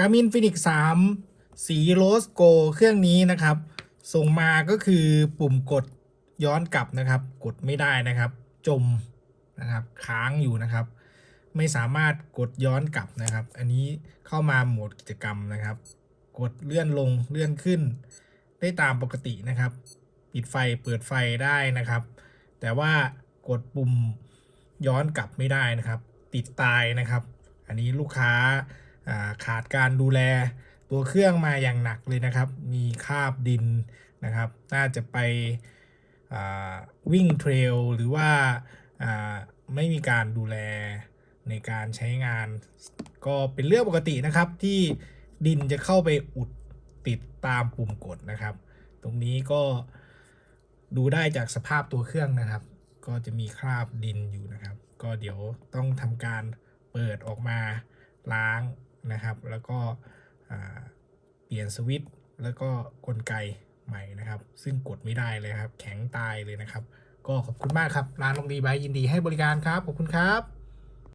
การมินฟินิกสามสีโรสโกเครื่องนี้นะครับ ส่งมาก็คือปุ่มกดย้อนกลับนะครับ กดไม่ได้นะครับ จมนะครับ ค้างอยู่นะครับ ไม่สามารถกดย้อนกลับนะครับ อันนี้เข้ามาโหมดกิจกรรมนะครับ กดเลื่อนลงเลื่อนขึ้น ได้ตามปกตินะครับ ปิดไฟเปิดไฟได้นะครับ แต่ว่ากดปุ่มย้อนกลับไม่ได้นะครับ ติดตายนะครับ อันนี้ลูกค้า ขาดการดูแลตัวเครื่องมาอย่างหนักเลยนะครับ มีคราบดินนะครับ น่าจะไปวิ่งเทรลหรือว่าไม่มีการดูแลในการใช้งาน ก็เป็นเรื่องปกตินะครับที่ดินจะเข้าไปอุดติดตามปุ่มกดนะครับ ตรงนี้ก็ดูได้จากสภาพตัวเครื่องนะครับ ก็จะมีคราบดินอยู่นะครับ ก็เดี๋ยวต้องทำการเปิดออกมาล้าง นะครับ แล้วก็เปลี่ยนสวิตช์แล้วก็กลไกใหม่นะครับ ซึ่งกดไม่ได้เลยครับ แข็งตายเลยนะครับ ก็ขอบคุณมากครับ ร้านลงดีบายยินดีให้บริการครับ ขอบคุณครับ